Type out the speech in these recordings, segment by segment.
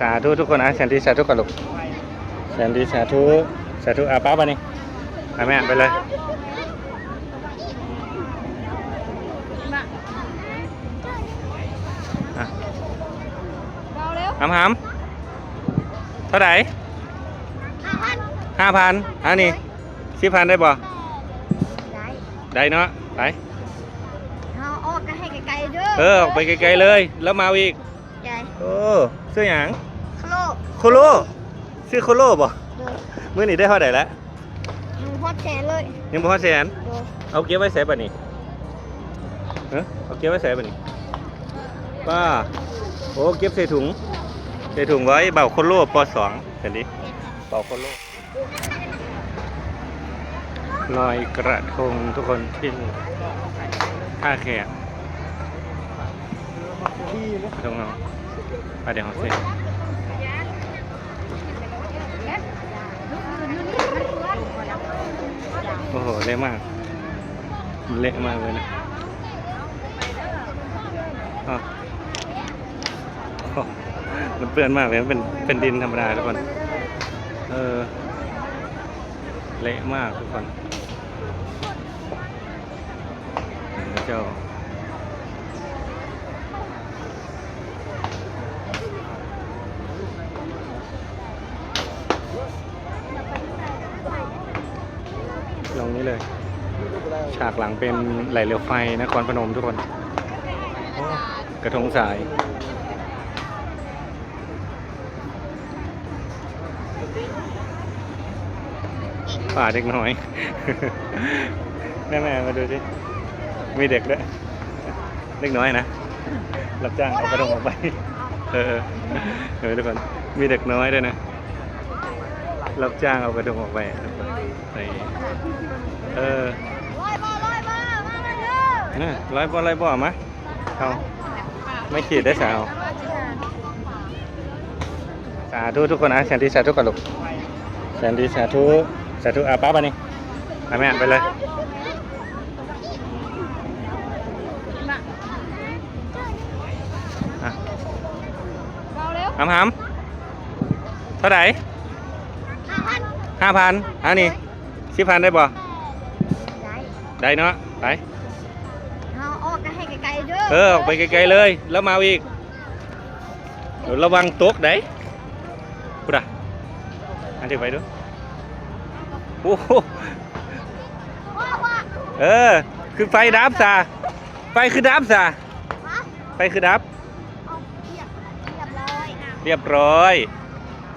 สาธุทุกคนนะแสนดีสาธุก่อนลูกแสนดีสาธุสาธุอาป้าปะนี่อาแม่ไปเลยอะเราเร็วหำหำเท่าไหร่ห้าพันห้าพันอันนี้สิพันได้บ่ได้ได้เนาะไปเอาออกกันให้ไกลๆเด้อเออออกไปไกลๆเลย แล้วมาเอาอีก ใหญ่โอ้ซื้อหยังคโลกโคโลซื้อโคโลบ่เด้อมื้อนี้ได้เท่าไหร่แล้วหนึ่งพอดแขนเลยยังบ่ฮอดแสนเด้อเอาเก็บไว้ใส่ปะนี่เออเอาเก็บไว้ใส่ปะนี่ป้าโอ้เก็บใส่ถุงใส่ถุงไว้เบาโคโลปสองเห็นดิเบาโคโลลอยกระทงทุกคนที่ท่าแขกกระทงเรา ไปเดี๋ยวเขาเสร็จโอ้โหเละมากเละมากเลยนะอ้าวโอ้มันเปื้อนมากเลยมันเป็น เป็นดินธรรมดาทุกคน เออ เละมากทุกคน เจ้า งนี้เลย ฉากหลังเป็นไหลเรือไฟนครพนมทุกคน กระทงสายป่าเด็กน้อยแม่แม่มาดูสิมีเด็กด้วยเด็กน้อยนะรับจ้างเอากระทงออกไป เออเออทุกคนมีเด็กน้อยด้วยนะ รับจ้างเอากระทงออกไปไปเออลอยมาลอยมามาเลยเด้อเนี่ยร้อยบ่ร้อยบ่มาเอาไม่ขีดได้สาวสาธุทุกคนนะแสนดีสาธุก่อนลูกแสนดีสาธุสาธุอาป้าไปนี่อาแม่ไปเลยอะเราเร็วหำหำเท่าไหร่ ห้าพันอันนี้สิพันได้บ่ได้ได้เนาะไปเอาออกกันให้ไกลๆเด้อเออออกไปไกลๆเลย แล้วมาเอาอีกเดี๋ยวระวังตกได้พูดอะอันที่ไปดูโอ้โหว่าว่าเออคือไฟดับซะไฟคือดับซะฮะไฟคือดับเอาเรียบเรียบร้อยอะเรียบร้อย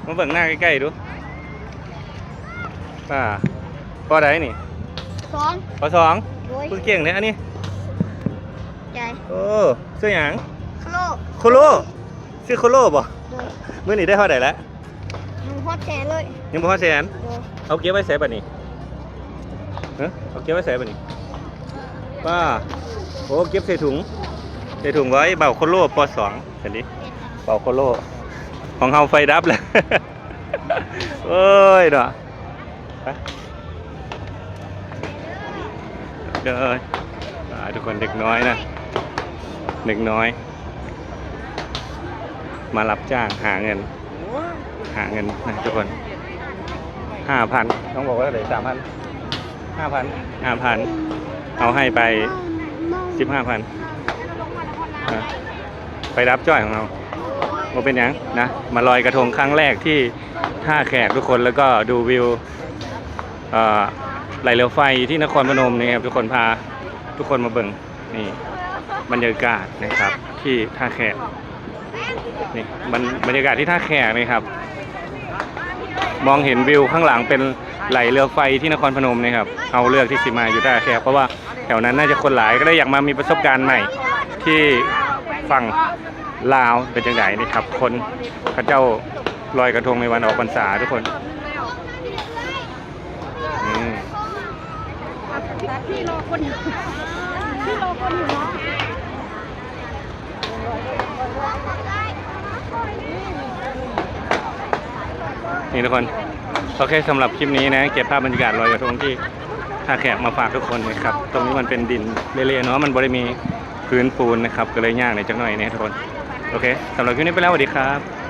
มาเบิ่งหน้าใกล้ๆดู ป่าปอใดนี่สองปอสองโดยคุณเก่งเนี่ยอันนี้ใหญ่โอ้เสื้อหยังคโลกโคโลชื่อโคโลบ่โดยมื้อนี้ได้เท่าไหร่แล้วหนึ่งพอดแขนเลยยังบ่ฮอดแสนโดยเอาเก็บไว้ใส่บัดนี้เฮ้เอาเก็บไว้ใส่บัดนี้ป้าโอ้เก็บใส่ถุงใส่ถุงไว้เบาโคโลปสองเห็นดิเบาโคโลของเฮาไฟดับแล้ว เอ้ยเนาะ เด้ออ่าทุกคนเด็กน้อยนะ เด็กน้อย มารับจ้างหาเงิน หาเงินนะทุกคนห้าพันต้องบอกว่าเท่าไหร่สามพันห้าพันห้าพันเอาให้ไปสิบห้าพันไปรับจ้อยของเราว่าเป็นยังนะ มาลอยกระทงครั้งแรกที่ท่าแขกทุกคนแล้วก็ดูวิว ไหลเรือไฟที่นครพนมนี่ครับทุกคนพาทุกคนมาเบิ่งนี่บรรยากาศนะครับที่ท่าแขกนี่บรรบรรยากาศที่ท่าแขกนี่ครับ มองเห็นวิวข้างหลังเป็นไหลเรือไฟที่นครพนมนะครับเอาเลือกที่สิมาอยู่ท่าแขกเพราะว่าแถวนั้นน่าจะคนหลายก็เลยอยากมามีประสบการณ์ใหม่ที่ฝั่งลาวเป็นจังไงนี่ครับ คนพระเจ้าลอยกระทงในวันออกพรรษาทุกคนอืม พี่รอคนอยู่พี่รอคนอยู่เนาะนี่ทุกคนโอเคสำหรับคลิปนี้นะ เก็บภาพบรรยากาศลอยกระทงที่ท่าแขกมาฝากทุกคนนะครับ ตรงนี้มันเป็นดินเละๆเนาะมันบริมีพื้นปูนนะครับก็เลยยากในอยจักหน่อยนะทุกคน โอเคสำหรับคลิปนี้ไปแล้วสวัสดีครับ